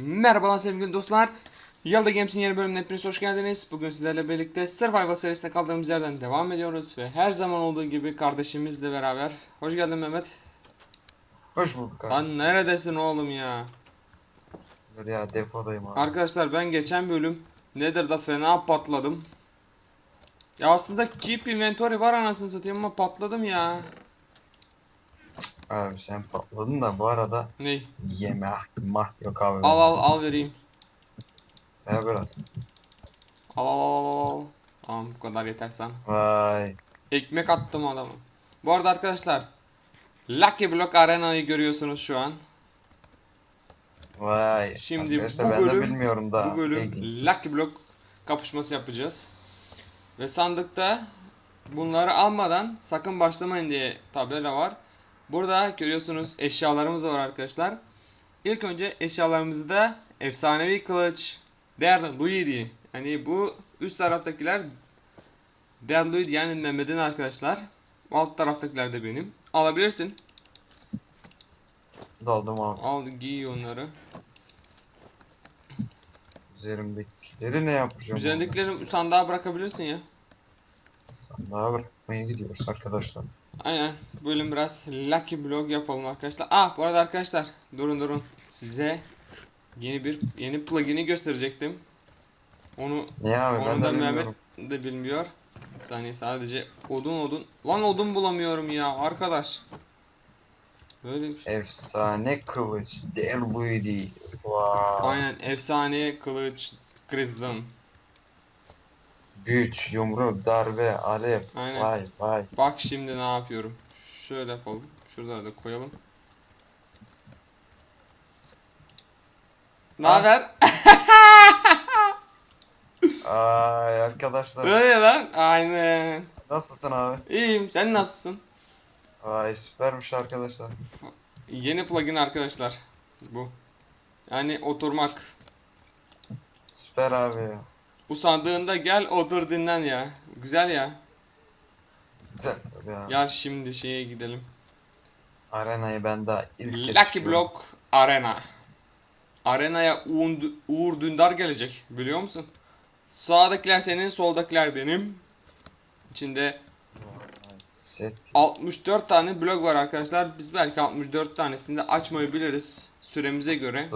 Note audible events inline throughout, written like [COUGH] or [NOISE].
Merhabalar sevgili dostlar. Yalda Games'in yeni bölümüne hepiniz hoş geldiniz. Bugün sizlerle birlikte Survival serisinde kaldığımız yerden devam ediyoruz. Ve her zaman olduğu gibi kardeşimizle beraber. Hoş geldin Mehmet. Hoş bulduk abi. Lan neredesin oğlum ya? Dur ya depodayım abi. Arkadaşlar ben geçen bölüm Nether'da fena patladım. Ya aslında Keep Inventory var anasını satayım ama patladım ya. Abi sen patladın da bu arada Ney? yeme ah, mah yok abi. Al al al vereyim. Ya biraz. Al al al al, al. Tamam bu kadar yeter sana. Vay. Ekmek attım adamı. Bu arada arkadaşlar Lucky Block Arena'yı görüyorsunuz şu an. Vay. Şimdi Arkadaşlar bu ben de bölüm- bilmiyorum da. Bu bölüm. Lucky Block kapışması yapacağız. Ve sandıkta bunları almadan sakın başlamayın diye tabela var. Burada görüyorsunuz eşyalarımız var arkadaşlar. İlk önce eşyalarımızı da efsanevi kılıç, değerli Luigi. Yani bu üst taraftakiler değerli Luigi yani Mehmet'in arkadaşlar. Alt taraftakiler de benim. Alabilirsin. Daldım abi. Al giy onları. Üzerimdekileri ne yapacağım? Üzerindekileri sandığa bırakabilirsin ya. Sandığa bırakmaya gidiyoruz arkadaşlar. Aynen. Bölüm biraz Lucky Blog yapalım arkadaşlar. Ah bu arada arkadaşlar durun durun. Size yeni bir yeni plugin'i gösterecektim. Onu Ne abi onu da Mehmet bilmiyorum. de bilmiyor. Bir saniye sadece odun odun. Lan odun bulamıyorum ya arkadaş. Böyle bir şey. Efsane kılıç. Delbuidi. Vay. Aynen efsane kılıç Krisdon. Güç, yumruk, darbe, alev. Aynen. Vay vay. Bak şimdi ne yapıyorum. Şöyle yapalım. Şuralara da koyalım. Ne haber? [LAUGHS] Ay arkadaşlar. Öyle lan. Aynen. Nasılsın abi? İyiyim. Sen nasılsın? Vay süpermiş arkadaşlar. Yeni plugin arkadaşlar. Bu. Yani oturmak. Süper abi ya. Usandığında gel otur dinlen ya. Güzel ya. Güzel ya. Gel şimdi şeye gidelim. Arenayı ben daha ilk kez Lucky çıkıyorum. Block Arena. Arenaya Uğur, Uğur Dündar gelecek. Biliyor musun? Sağdakiler senin, soldakiler benim. İçinde Vay, Set. 64 tane blok var arkadaşlar. Biz belki 64 tanesini de açmayı biliriz süremize göre.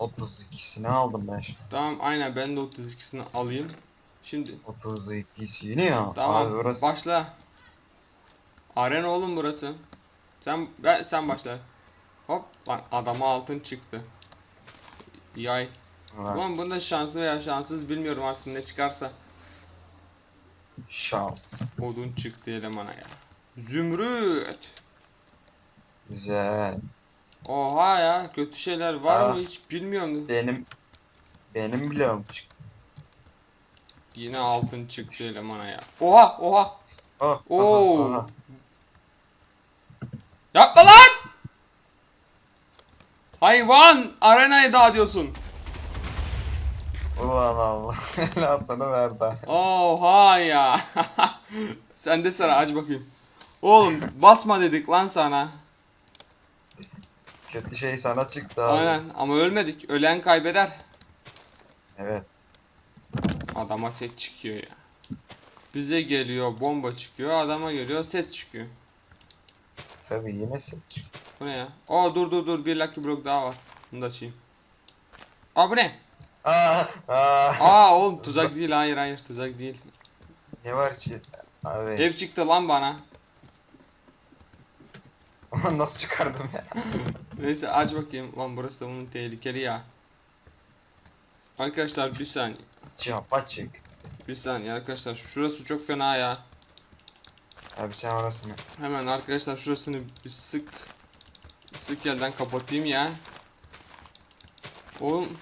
32'sini aldım ben şimdi. Tamam aynen ben de 32'sini alayım. Şimdi 32'sini ya. tamam Abi orası başla. Arena oğlum burası. Sen ben, sen başla. Hop lan adama altın çıktı. Yay. Vay, Ulan bunda şanslı veya şanssız bilmiyorum artık ne çıkarsa. şans. Odun çıktı elemana ya. Zümrüt. Güzel. Oha ya kötü şeyler var Aa. mı hiç bilmiyorum. Benim benim bloğum çıktı. Yine altın çıktı elemana ya. Oha oha. Oh, Oo. aha, aha. Yapma lan! Hayvan! Arenayı dağıtıyorsun. Ulan Allah. Helal [LAUGHS] sana verdi. Oha ya. [LAUGHS] Sen de sıra aç bakayım. Oğlum basma dedik lan sana. Kötü şey sana çıktı abi. Aynen ama ölmedik. Ölen kaybeder. Evet. Adama set çıkıyor ya. Bize geliyor bomba çıkıyor. Adama geliyor set çıkıyor. Tabii yine set çıktı. Bu ne ya? Aa dur dur dur bir lucky block daha var. Bunu da açayım. Aa bu ne? Aa, aa. Aa oğlum tuzak değil hayır hayır tuzak değil. Ne var ki? Abi. Ev çıktı lan bana. Nasıl çıkardım ya? Neyse aç bakayım. Lan burası da bunun tehlikeli ya. Arkadaşlar bir saniye. Capa çık. Bir saniye arkadaşlar. Şurası çok fena ya. Abi sen orasını. Hemen arkadaşlar şurasını bir sık bir sık yerden kapatayım ya. Oğlum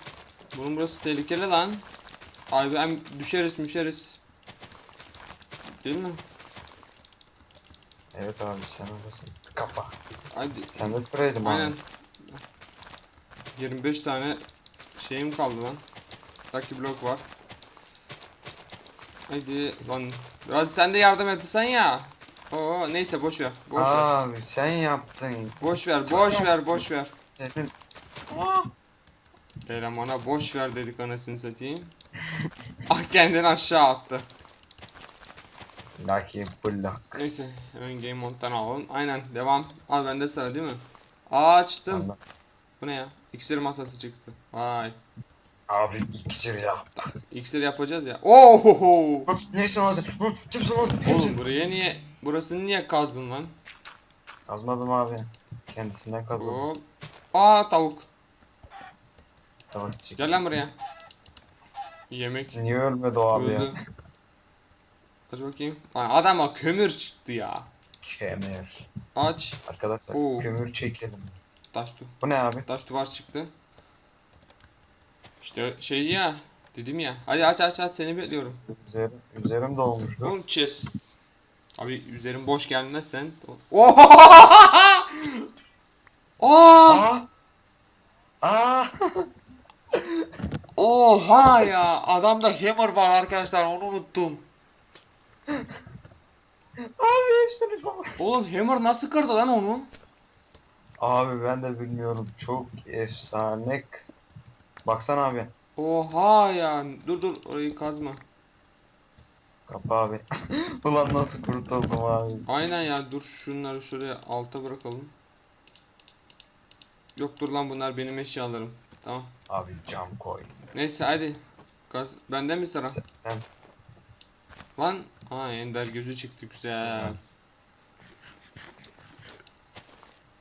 bunun burası tehlikeli lan. Abi hem düşeriz müşeriz. Değil mi? Evet abi sen orasını. Kapa. Hadi Sen de sıraydım abi. aynen. 25 tane şeyim kaldı lan. Lucky block var. Hadi lan biraz sen de yardım etsen ya. Oo neyse boş ver. Boş ver. Abi sen yaptın. Boş ver, boş ver, boş ver. Senin Elemana boş ver dedik anasını satayım. ah kendini aşağı attı. Lucky Block. Neyse hemen game mode'dan alalım. Aynen devam. Al bende sıra değil mi? Açtım. Tamam. Bu ne ya? İksir masası çıktı. Vay. Abi iksir ya. İksir yapacağız ya. Ohoho. Neyse? Hı, Kimsin lan? Oğlum buraya niye burasını niye kazdın lan? Kazmadım abi. Kendisinden kazmadım. Hop. Aa tavuk. Tamam çık. Gel lan buraya. Yemek Niye ölmedi o abi ya? Aç bakayım. Lan adama kömür çıktı ya. Kemer. Aç. Arkadaşlar Oo. kömür çekelim. Taş, du Bu ne abi? taş duvar çıktı. İşte şey ya. Dedim ya. Hadi aç aç aç seni bekliyorum. Üzerim, üzerim dolmuştu. Oğlum chest. Abi üzerin boş gelmezsen. [LAUGHS] Oha! Aa! Aa! Aa! Oha ya. Adamda hammer var arkadaşlar onu unuttum. Abi hepsini falan. Oğlum hammer nasıl kırdı lan onu? Abi ben de bilmiyorum. Çok efsane. Baksana abi. Oha ya. Dur dur orayı kazma. Kapı abi. [LAUGHS] Ulan nasıl kurtuldum abi. Aynen ya dur şunları şuraya alta bırakalım. Yok dur lan bunlar benim eşyalarım. Tamam. Abi cam koy. Neyse hadi. Kaz bende mi sıra? Sen Lan. Ha ender gözü çıktı güzel.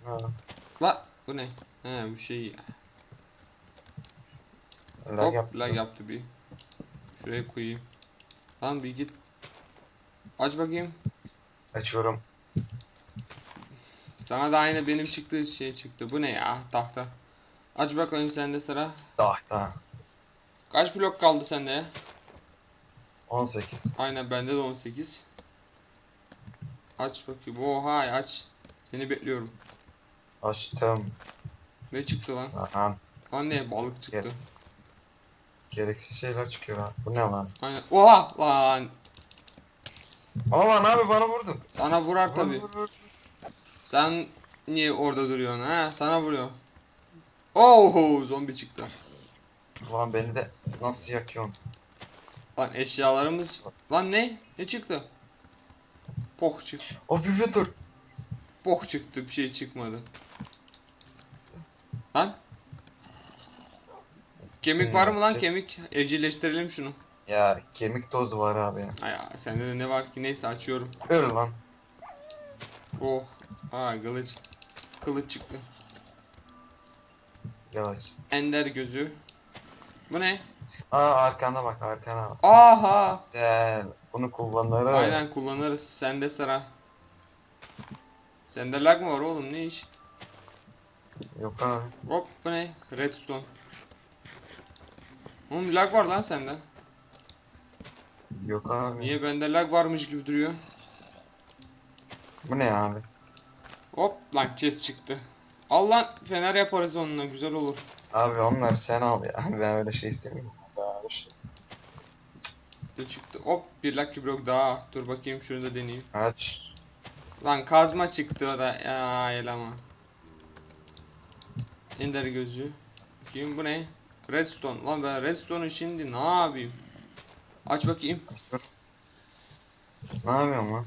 ha, La bu ne? He bu şey lag Hop yaptın. lag yaptı bir. Şuraya koyayım. Lan bir git. Aç bakayım. Açıyorum. Sana da aynı benim çıktığı şey çıktı. Bu ne ya? Tahta. Aç bakayım sende sıra. Tahta. Kaç blok kaldı sende ya? 18. Aynen bende de 18. Aç bakayım. Oha aç. Seni bekliyorum. Açtım. Ne çıktı lan? Aha. Lan ne balık çıktı. Gel. Gereksiz şeyler çıkıyor ha. Bu ne lan? Aynen. Oha lan. Aa lan abi bana vurdu. Sana vurar tabi. Vur. Sen niye orada duruyorsun ha? Sana vuruyor. Oho zombi çıktı. Ulan beni de nasıl yakıyorsun? Lan eşyalarımız. Lan ne? Ne çıktı? Poh çık. O bir dur. Poh çıktı bir şey çıkmadı. Lan kemik var mı lan Şey- kemik? Evcilleştirelim şunu. Ya kemik tozu var abi ya. Ay ya, sende de ne var ki neyse açıyorum. Öl lan. Oh. Aa kılıç. Kılıç çıktı. Yavaş. Ender gözü. Bu ne? Aa arkana bak arkana bak. Aha. Güzel. Bunu kullanırım. Aynen kullanırız. Sende sıra. Sende lag mı var oğlum ne iş? Yok abi. Hop bu ne? Redstone. Oğlum lag var lan sende. Yok abi. Niye bende lag varmış gibi duruyor? Bu ne abi? Hop lan chest çıktı. Al lan fener yaparız onunla güzel olur. Abi onlar sen al ya. Ben öyle şey istemiyorum. Ne çıktı? Hop bir lucky block daha. Dur bakayım şunu da deneyeyim. Aç. Lan kazma çıktı o da. Ya elama. Ender gözü. Bakayım bu ne? Redstone. Lan ben redstone'u şimdi ne yapayım? Aç bakayım. Ne yapıyorsun lan?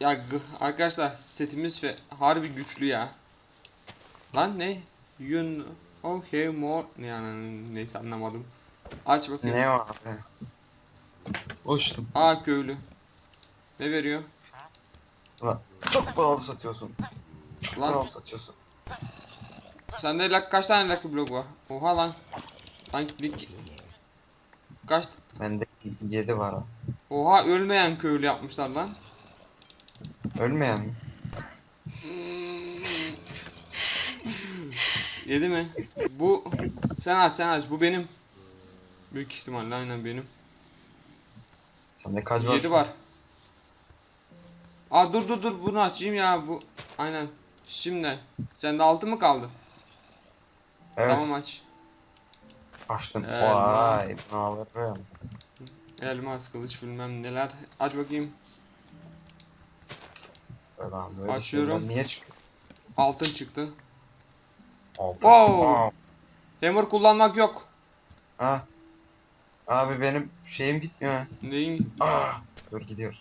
Ya arkadaşlar setimiz ve harbi güçlü ya. Lan ne? Yun okay more ne yani neyse anlamadım. Aç bakayım. Ne o abi? Uçtum. Aa köylü. Ne veriyor? Ulan çok pahalı satıyorsun. Çok Lan. pahalı satıyorsun. Sende lak kaç tane lucky block var? Oha lan. Lan dik. Kaç? Bende 7 var ha. Oha ölmeyen köylü yapmışlar lan. Ölmeyen mi? Yedi mi? Bu sen aç sen aç bu benim. Büyük ihtimalle aynen benim. Sende kaç var? 7 var. Aa dur dur dur bunu açayım ya bu. Aynen. Şimdi. Sende 6 mı kaldı? Evet Tamam aç. açtım. Elma. Vay ne alırım. Elmas kılıç bilmem neler. Aç bakayım. Ulan böyle Açıyorum. şeyler Niye çıkıyor? Altın çıktı. Altın. Wow. Hammer kullanmak yok. Ha. Abi benim şeyim gitmiyor. Neyin? Aa, dur gidiyor.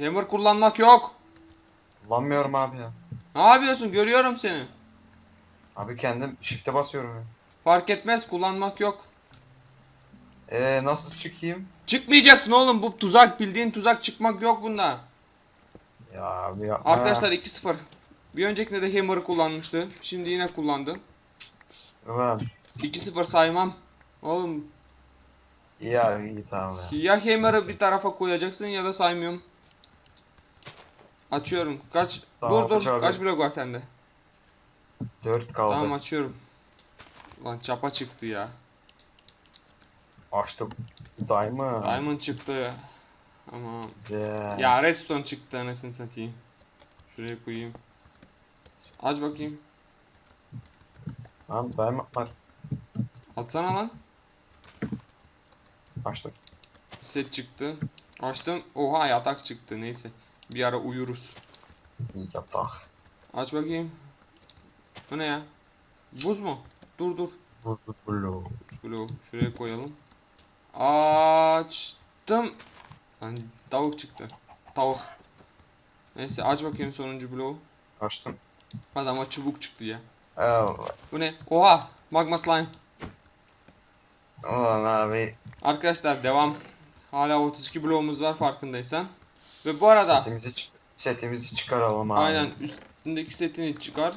Hammer kullanmak yok. Kullanmıyorum abi ya. Ne yapıyorsun? Görüyorum seni. Abi kendim shift'e basıyorum ya. Fark etmez kullanmak yok. Ee, nasıl çıkayım? Çıkmayacaksın oğlum bu tuzak bildiğin tuzak çıkmak yok bunda. Ya abi yapma. Arkadaşlar 2-0. Bir öncekinde de Hammer'ı kullanmıştı. Şimdi yine kullandı. Ulan. 2-0 saymam. Oğlum Abi iyi tamam ya. ya Hammer'ı bir tarafa koyacaksın ya da saymıyorum. Açıyorum. Kaç? Tamam, dur dur. aç abi. Kaç blok var sende? 4 kaldı. Tamam açıyorum. Lan çapa çıktı ya. Açtım. Diamond. Diamond çıktı. Ama Güzel. ya redstone çıktı anasını satayım. Şuraya koyayım. Aç bakayım. Lan diamond var. Atsana lan. Açtım. Set çıktı. Açtım. Oha yatak çıktı. Neyse. Bir ara uyuruz. Yatak. Aç bakayım. Bu ne ya? Buz mu? Dur dur. Buzlu blue. Bloğu şuraya koyalım. Açtım. Lan tavuk çıktı. Tavuk. Neyse aç bakayım sonuncu bloğu. Açtım. Adama çubuk çıktı ya. Allah. Bu ne? Oha! Magma slime. Ulan abi. Arkadaşlar devam. Hala 32 bloğumuz var farkındaysan. Ve bu arada Setimizi, setimizi çıkaralım abi. aynen üstündeki setini çıkar.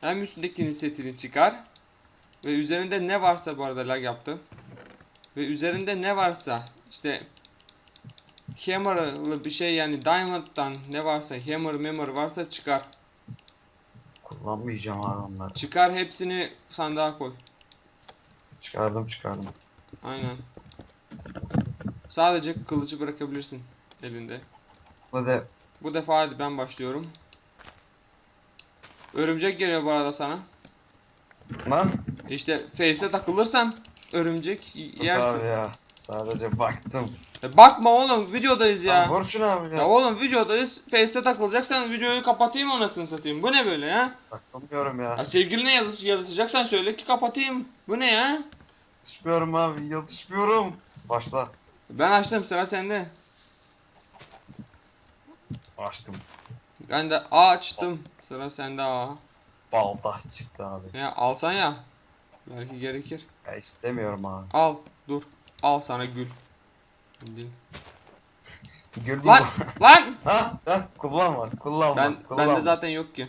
Hem üstündekinin setini çıkar. Ve üzerinde ne varsa bu arada lag yaptı. Ve üzerinde ne varsa işte Hammer'lı bir şey yani Diamond'dan ne varsa Hammer Memmer varsa çıkar. Kullanmayacağım abi onları. Çıkar hepsini sandığa koy. Çıkardım çıkardım. Aynen. Sadece kılıcı bırakabilirsin elinde. Hadi. Bu defa hadi ben başlıyorum. Örümcek geliyor bu arada sana. Lan. İşte face'e takılırsan örümcek y- yersin. Abi ya. Sadece baktım. E bakma oğlum videodayız Ya. ya. Vur şunu abi ya. Ya oğlum videodayız. Face'te takılacaksan videoyu kapatayım anasını satayım. Bu ne böyle ya? Bakamıyorum ya. Ya sevgiline yazış yazışacaksan söyle ki kapatayım. Bu ne ya? Yazışmıyorum abi. Yazışmıyorum. Başla. Ben açtım sıra sende. Açtım. Ben de açtım. Sıra sende aa. Balda çıktı abi. Ya alsan ya. Belki gerekir. Ya istemiyorum abi. Al dur. Al sana gül. Değil. Gül mü? Lan [LAUGHS] lan. Ha, ha kullanma. Kullanma. Ben kullanma. bende zaten yok ki.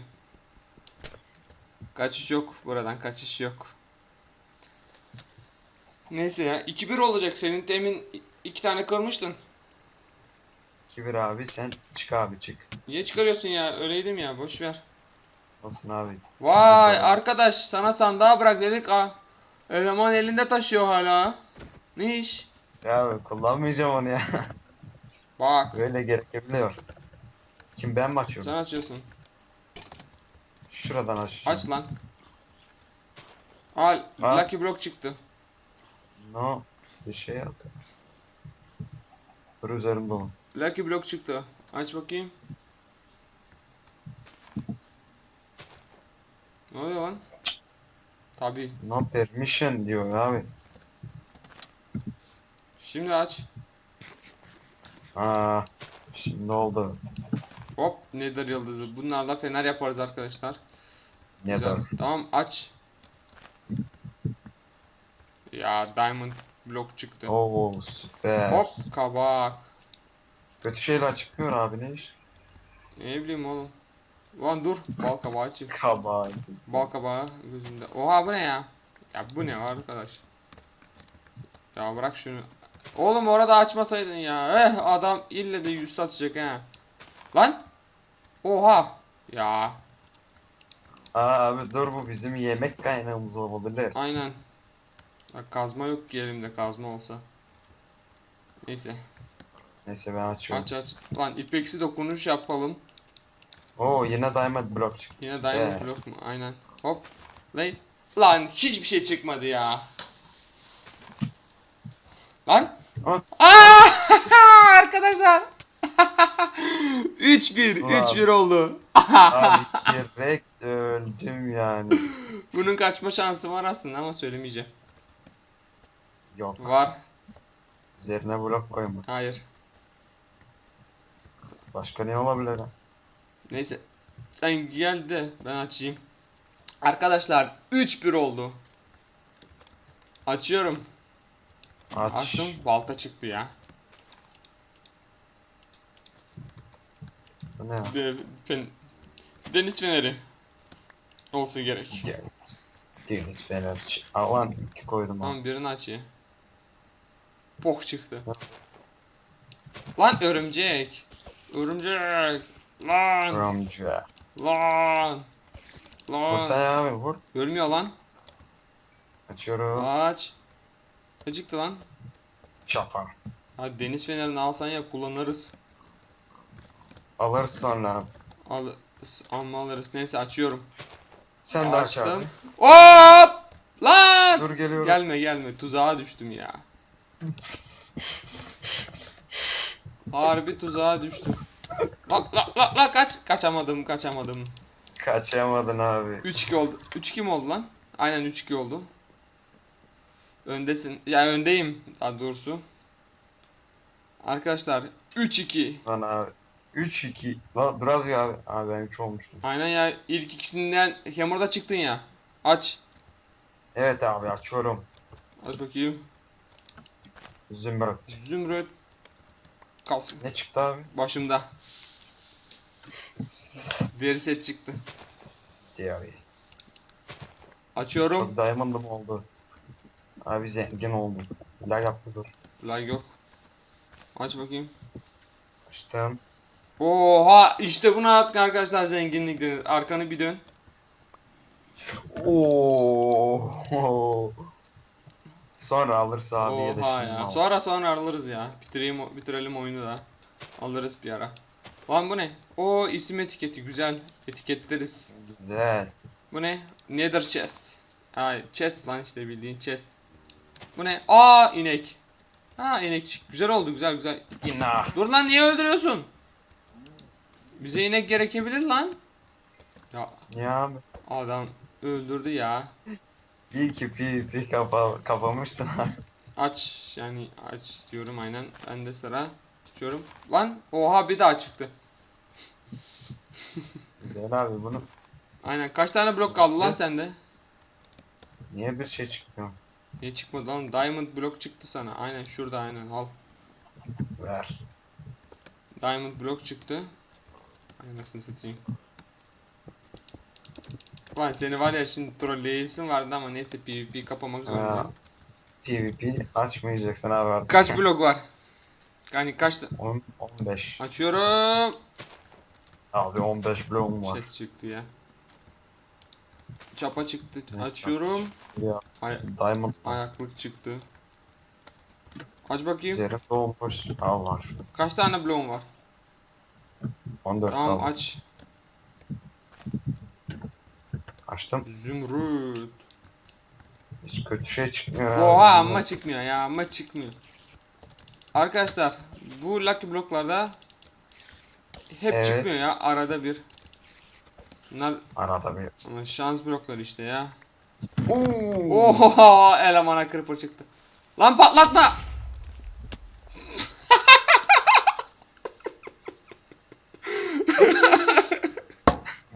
Kaçış yok buradan kaçış yok. Neyse ya 2-1 olacak. Senin temin iki tane kırmıştın. Kibir abi sen çık abi çık. Niye çıkarıyorsun ya? Öyleydim ya boş ver. Nasılsın abi? Vay arkadaş sana sandığa bırak dedik ah. Eleman elinde taşıyor hala. Ne iş? Ya kullanmayacağım onu ya. [LAUGHS] Bak Böyle gerekebiliyor. Kim ben mi açıyorum? sen açıyorsun. Şuradan aç. Aç lan. Al Ha? Lucky Block çıktı. No. Bir şey yaz. Dur üzerimde onun. Lucky Block çıktı. Aç bakayım. Ne oluyor lan? Tabii. No permission diyor abi. Şimdi aç. Aa, şimdi oldu. Hop Nether yıldızı. Bunlarla fener yaparız arkadaşlar. Ne Güzel. Tamam aç. Ya Diamond Block çıktı. Oo süper. Hop kabak. Kötü şeyler çıkmıyor abi ne iş? Ne bileyim oğlum. Lan dur. Bal kabağı açayım. Kabay. Bal kabağı gözümde. Oha bu ne ya? Ya bu ne arkadaş? Ya bırak şunu. Oğlum orada açmasaydın ya. Eh adam ille de yüz atacak ha. Lan. Oha. Ya Aa abi dur bu bizim yemek kaynağımız olabilir. aynen. Bak kazma yok ki elimde kazma olsa. Neyse Neyse ben açıyorum. aç aç. Lan ipeksi dokunuş yapalım. Oo yine diamond block çıktı. Yine diamond Ee. block mu? Aynen. Hop. Lan. Lan hiçbir şey çıkmadı ya. Lan. Aa. [LAUGHS] Arkadaşlar. [LAUGHS] 3-1. Ulan. 3-1 oldu. Abi [LAUGHS] direkt öldüm yani. Bunun kaçma şansı var aslında ama söylemeyeceğim. Yok. Var. Üzerine blok koyma. Hayır. Başka ne olabilir? Neyse. Sen gel de ben açayım. Arkadaşlar 3-1 oldu. Açıyorum. Aç. Açtım. Balta çıktı ya. Bu ne? De, fen- deniz feneri. Olsa gerek. Deniz fener. Alan iki koydum. Tamam birini açayım. Bok çıktı. Lan örümcek. Örümcek. Lan. Ramca. Lan. Lan. abi vur. Ölmüyor lan. Açıyorum. Aç. Acıktı lan. Çapa. Hadi deniz fenerini alsan ya kullanırız. Alırız sonra. Alırız amma alırız. Neyse açıyorum. Sen de aç abi. Hop! Lan! Dur geliyorum. Gelme gelme tuzağa düştüm ya. Harbi tuzağa düştüm. La la la la kaç kaçamadım kaçamadım. Kaçamadın abi. 3-2 oldu. 3-2 mi oldu lan? Aynen 3-2 oldu. Öndesin. Ya öndeyim daha doğrusu. Arkadaşlar 3-2. Lan abi. 3-2. Lan dur az ya abi. Abi ben 3 olmuştum. Aynen ya ilk ikisinden Hammer'da çıktın ya. Aç. Evet abi açıyorum. Aç bakayım. Zümrüt. Zümrüt. Kalsın. Ne çıktı abi? Başımda. Deri set çıktı. Diye abi. Açıyorum. Çok diamond'ım oldu. Abi zengin oldum. La yaptı dur. Lan yok. Aç bakayım. Açtım. Oha işte buna attık arkadaşlar zenginlik denir. Arkanı bir dön. Oo. Sonra alırsa abiye de Oha şimdi ya. al. Sonra sonra alırız ya. Bitireyim, bitirelim oyunu da. Alırız bir ara. Lan bu ne? O isim etiketi güzel. Etiketleriz. Güzel. Bu ne? Nether chest. Ay chest lan işte bildiğin chest. Bu ne? Aa inek. Ha inek. Güzel oldu güzel güzel. İna. Dur lan niye öldürüyorsun? Bize inek gerekebilir lan. Ya Ya abi. adam öldürdü ya. İyi ki PvP kapa kapamışsın. [LAUGHS] Aç yani aç diyorum aynen. Ben de sıra açıyorum. Lan oha bir daha çıktı. [LAUGHS] Güzel abi bunu. Aynen kaç tane blok kaldı lan sende? Niye bir şey çıkmıyor? Niye çıkmadı lan? Diamond blok çıktı sana. Aynen şurada aynen al. Ver. Diamond blok çıktı. Ay nasıl satayım. Lan seni var ya şimdi trolleyesin vardı ama neyse PvP kapamak zorundayım. PvP açmayacaksın abi artık. Kaç blok var? Yani kaç ta- 10, 15. Açıyorum. Abi 15 bloğum var. Ses çıktı ya. Çapa çıktı. Açıyorum. Ya. Ay Diamond ayaklık çıktı. Aç bakayım. üzerim dolmuş. Al lan şunu. Kaç tane bloğum var? 14 Tamam al. aç. Açtım. Zümrüt. Hiç kötü şey çıkmıyor. Oha amma çıkmıyor ya amma çıkmıyor. Arkadaşlar bu Lucky bloklarda hep Evet. çıkmıyor ya arada bir. Bunlar Arada bir. ama şans blokları işte ya. Oo. Oha elemana creeper çıktı. Lan patlatma.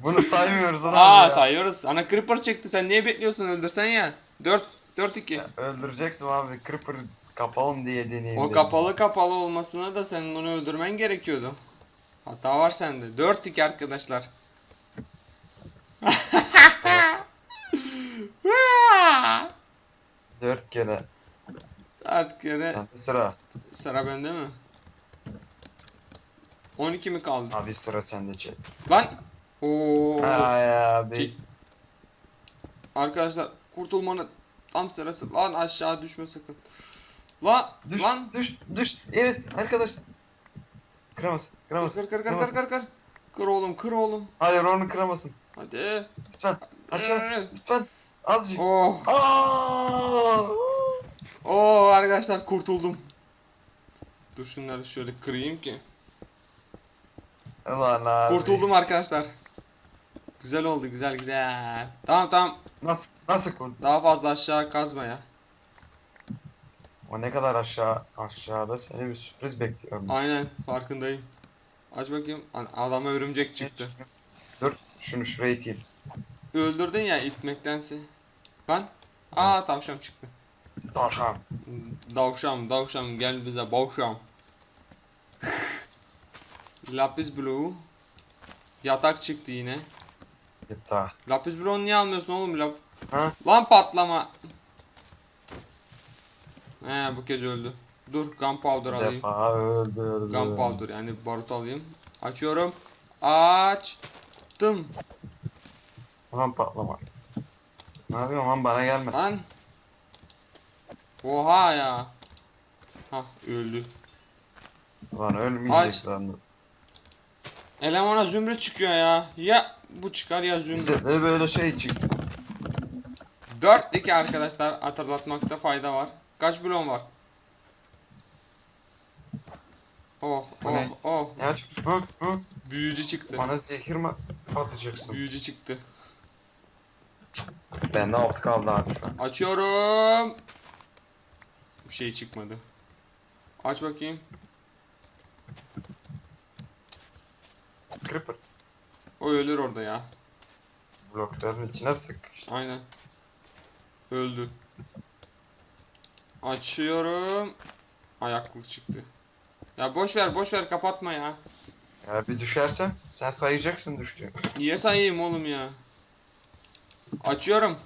Bunu saymıyoruz lan Aa ya. sayıyoruz. Sana creeper çıktı. Sen niye bekliyorsun öldürsen ya. 4 4 2. Ya, Öldürecektim abi. Creeper kapalım diye deneyeyim O dedim. kapalı kapalı olmasına da senin onu öldürmen gerekiyordu. Hata var sende. 4 2 arkadaşlar. [LAUGHS] Dört kere. Artık yere Sende sıra. sıra bende mi? 12 mi kaldı? Abi sıra sende çek. Lan! Oo. Ay abi. Çek. Arkadaşlar kurtulmanın tam sırası. Lan aşağı düşme sakın. Lan! Düş, Lan! düş, düş. Evet arkadaş. Kıramaz, kıramaz. Kır kır kır kır kır kır. Kır oğlum kır oğlum. Hayır onu kıramasın. Hadi. Lütfen. Lütfen. Lütfen. Azıcık. Oh. Aa! Oo arkadaşlar kurtuldum. Dur şunları şöyle kırayım ki. Ulan abi. Kurtuldum arkadaşlar. Güzel oldu güzel güzel. Tamam tamam. Nasıl nasıl kurdu? Daha fazla aşağı kazma ya. O ne kadar aşağı aşağıda seni bir sürpriz bekliyor. Aynen farkındayım. Aç bakayım. Adama örümcek çıktı. Dur şunu şuraya iteyim. Öldürdün ya itmektense. Lan. Aa tavşan çıktı. Tavşan. Davşam davşam gel bize bavşam. Lapis Blue. Yatak çıktı yine. Daha. Lapis Blue'nu niye almıyorsun oğlum? Lap Ha? Lan patlama. He bu kez öldü. Dur gunpowder alayım. defa öldü öldü. Gunpowder yani barut alayım. Açıyorum. Açtım. Tamam patlama. Ne yapıyorsun lan bana gelme. Lan. Oha ya. Hah öldü. Lan Aç. ölmeyecek sandım. Elemana zümrüt çıkıyor ya. Ya bu çıkar ya zümrüt. Bize de böyle şey çıktı. 4-2 arkadaşlar hatırlatmakta fayda var. Kaç bloğum var? Oh Bu oh ne? oh. Ne aç? Hı hı. Büyücü çıktı. Bana zehir mi atacaksın? Büyücü çıktı. Bende altı kaldı abi şu an. Açıyorum. Bir şey çıkmadı. Aç bakayım. Creeper. O ölür orada ya. Blokların içine sık. Aynen. Öldü. Açıyorum. Ayaklık çıktı. Ya boş ver boş ver kapatma ya. Ya bir düşersem sen sayacaksın düştüğünü. Niye sayayım oğlum ya? Açıyorum.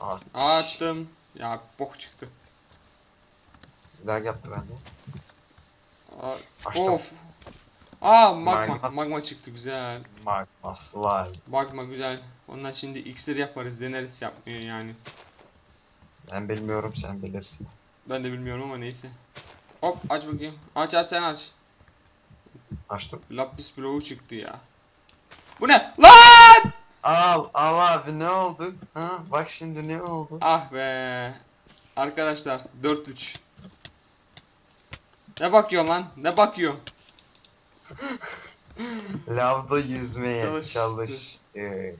Aa, Açtım. Ya bok çıktı. lag yaptı bende. Açtım. of. Aa magma. Magma. Magma çıktı güzel. Magma slime. Magma güzel. Ondan şimdi iksir yaparız deneriz yapmıyor yani. Ben bilmiyorum sen bilirsin. Ben de bilmiyorum ama neyse. Hop aç bakayım. Aç aç sen aç. Açtım. Lapis bloğu çıktı ya. Bu ne? Lan! Al al abi ne oldu? Ha bak şimdi ne oldu? Ah be. Arkadaşlar 4-3. Ne bakıyorsun lan? Ne bakıyorsun? [LAUGHS] Lavda yüzmeye Çalıştı. çalış. Ee,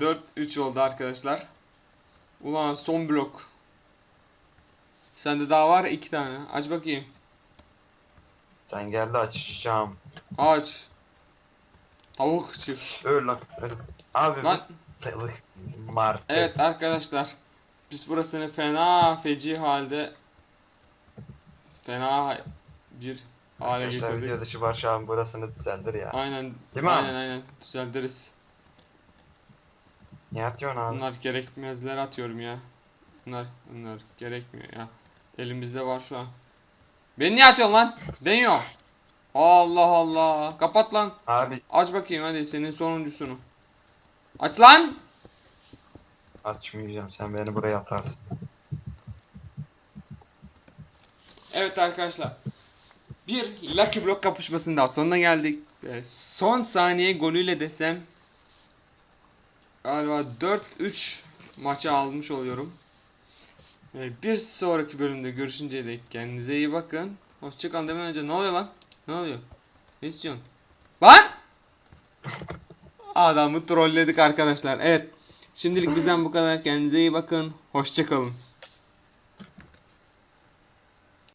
4-3 oldu arkadaşlar. Ulan son blok. Sende daha var iki tane. Aç bakayım. sen geldi açacağım. Aç. Tavuk çık. Öl lan. Abi Lan. tavuk martı. Evet arkadaşlar. Biz burasını fena feci halde fena bir hale Arkadaşlar video getirdik. dışı Barış abi burasını düzeldir ya. Aynen. Değil mi aynen abi? aynen. Düzeldiriz. Ne yapıyorsun abi? Bunlar gerekmezler atıyorum ya. Bunlar bunlar gerekmiyor ya. Elimizde var şu an. Beni niye atıyorsun lan? Deniyor. Allah Allah. Kapat lan. Abi Aç bakayım hadi senin sonuncusunu. Aç lan. açmayacağım sen beni buraya atarsın. Evet arkadaşlar. Bir Lucky Block kapışmasının daha sonuna geldik. Ve son saniye golüyle desem galiba 4-3 maçı almış oluyorum. Ve bir sonraki bölümde görüşünceye dek kendinize iyi bakın. Hoşçakalın demeden önce ne oluyor lan? Ne oluyor? Ne istiyorsun? Lan! Adamı trolledik arkadaşlar. Evet. Şimdilik bizden bu kadar. Kendinize iyi bakın. Hoşçakalın.